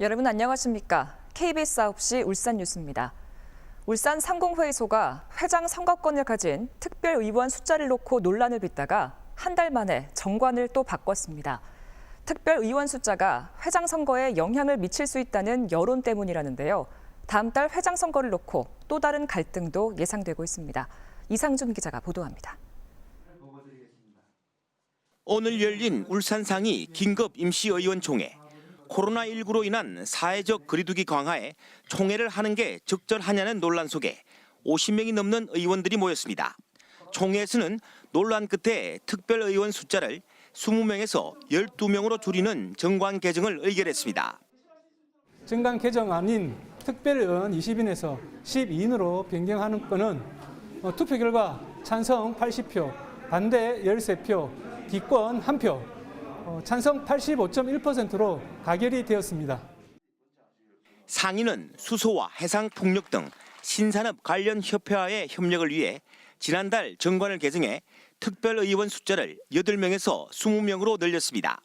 여러분 안녕하십니까? KBS 9시 울산 뉴스입니다. 울산 상공회의소가 회장 선거권을 가진 특별의원 숫자를 놓고 논란을 빚다가 한 달 만에 정관을 또 바꿨습니다. 특별의원 숫자가 회장 선거에 영향을 미칠 수 있다는 여론 때문이라는데요. 다음 달 회장 선거를 놓고 또 다른 갈등도 예상되고 있습니다. 이상준 기자가 보도합니다. 오늘 열린 울산 상이 긴급 임시의원총회. 코로나19로 인한 사회적 거리두기 강화에 총회를 하는 게 적절하냐는 논란 속에 50명이 넘는 의원들이 모였습니다. 총회에서는 논란 끝에 특별 의원 숫자를 20명에서 12명으로 줄이는 정관 개정을 의결했습니다. 정당 개정안인 특별 의원 20인에서 12인으로 변경하는 건은 어, 투표 결과 찬성 80표, 반대 13표, 기권 1표, 어, 찬성 85.1%로 가결이 되었습니다. 상인은 수소와 해상폭력 등 신산업 관련 협회와의 협력을 위해 지난달 정관을 개정해 특별의원 숫자를 8명에서 20명으로 늘렸습니다.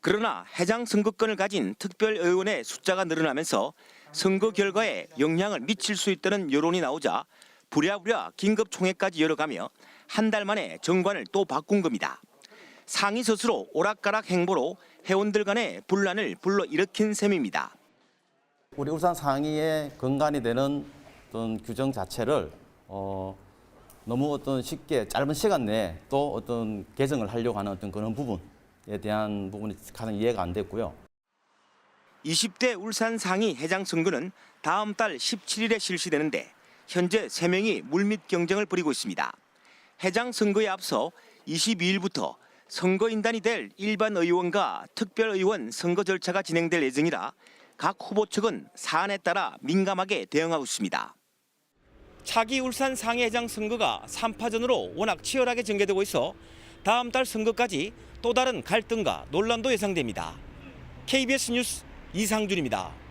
그러나 해장 선거권을 가진 특별의원의 숫자가 늘어나면서 선거 결과에 영향을 미칠 수 있다는 여론이 나오자 부랴부랴 긴급 총회까지 열어가며 한 달 만에 정관을 또 바꾼 겁니다. 상위 스스로 오락가락 행보로 회원들 간의 분란을 불러일으킨 셈입니다. 우리 울산 상위의 근간이 되는 어떤 규정 자체를 어, 너무 어떤 쉽게 짧은 시간 내에 또 어떤 개정을 하려고 하는 어떤 그런 부분에 대한 부분이 가장 이해가 안 됐고요. 20대 울산 상위 회장 선거는 다음 달 17일에 실시되는데 현재 3명이 물밑 경쟁을 벌이고 있습니다. 회장 선거에 앞서 22일부터 선거인단이 될 일반 의원과 특별의원 선거 절차가 진행될 예정이라 각 후보 측은 사안에 따라 민감하게 대응하고 있습니다. 차기 울산 상해회장 선거가 3파전으로 워낙 치열하게 전개되고 있어 다음 달 선거까지 또 다른 갈등과 논란도 예상됩니다. KBS 뉴스 이상준입니다.